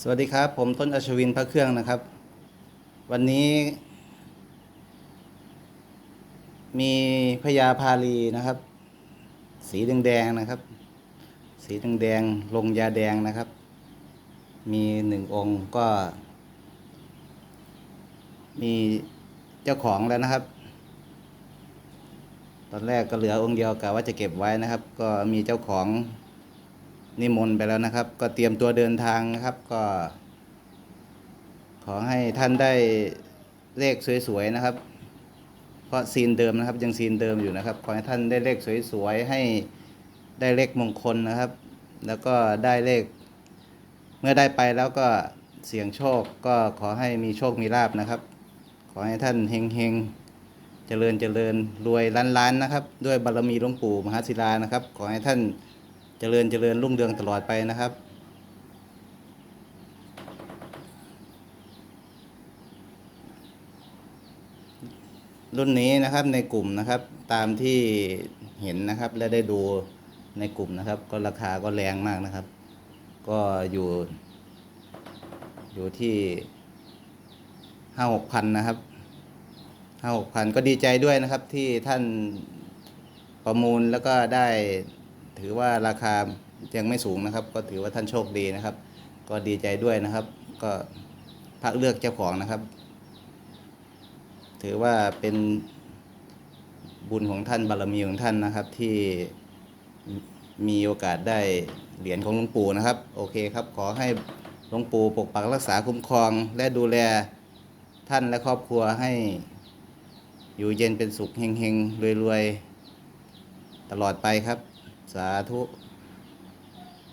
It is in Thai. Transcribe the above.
สวัสดีครับ ผมต้นอัชวินพระเครื่องนะครับ วันนี้ มีพญาพาลีนะครับ สีแดงๆนะครับ สีแดงๆลงยาแดงนะครับ มีหนึ่งองค์ก็ มีเจ้าของแล้วนะครับ ตอนแรกก็เหลือองค์เดียวกะว่าจะเก็บไว้นะครับ ก็มีเจ้าของ นิมนต์ไปแล้วนะครับ ก็เตรียมตัวเดินทางนะครับ ก็ ขอให้ท่านได้เลขสวยๆนะครับ เพราะซีนเดิมนะครับ ยังซีนเดิมอยู่นะครับ ขอให้ท่านได้เลขสวยๆให้ได้เลขมงคลนะครับ แล้วก็ได้เลข เมื่อได้ไปแล้วก็เสี่ยงโชคก็ขอให้มีโชคมีลาบนะครับ ขอให้ท่านเฮงๆเจริญเจริญรวยล้านล้านๆนะครับ ด้วยบารมีหลวงปู่มหาศิลานะครับ ขอให้ท่าน เจริญเจริญรุ่งเรืองตลอดไปนะครับ รุ่นนี้นะครับในกลุ่มนะครับตามที่เห็นนะครับและได้ดูในกลุ่มนะครับ ก็ราคาก็แรงมากนะครับ ก็อยู่ อยู่ที่ห้าหกพันนะครับห้าหกพันก็ดีใจด้วยนะครับที่ท่านประมูลแล้วก็ได้ ถือว่าราคายังไม่สูงนะครับ ก็ถือว่าท่านโชคดีนะครับ ก็ดีใจด้วยนะครับ ก็พักเลือกเจ้าของนะครับ ถือว่าเป็นบุญของท่านบารมีของท่านนะครับ ที่มีโอกาสได้เหรียญของหลวงปู่นะครับ โอเคครับ ขอให้หลวงปู่ปกปักรักษาคุ้มครอง และดูแลท่านและครอบครัวให้อยู่เย็นเป็นสุขเฮงๆรวยๆ ตลอดไปครับ 洒脱。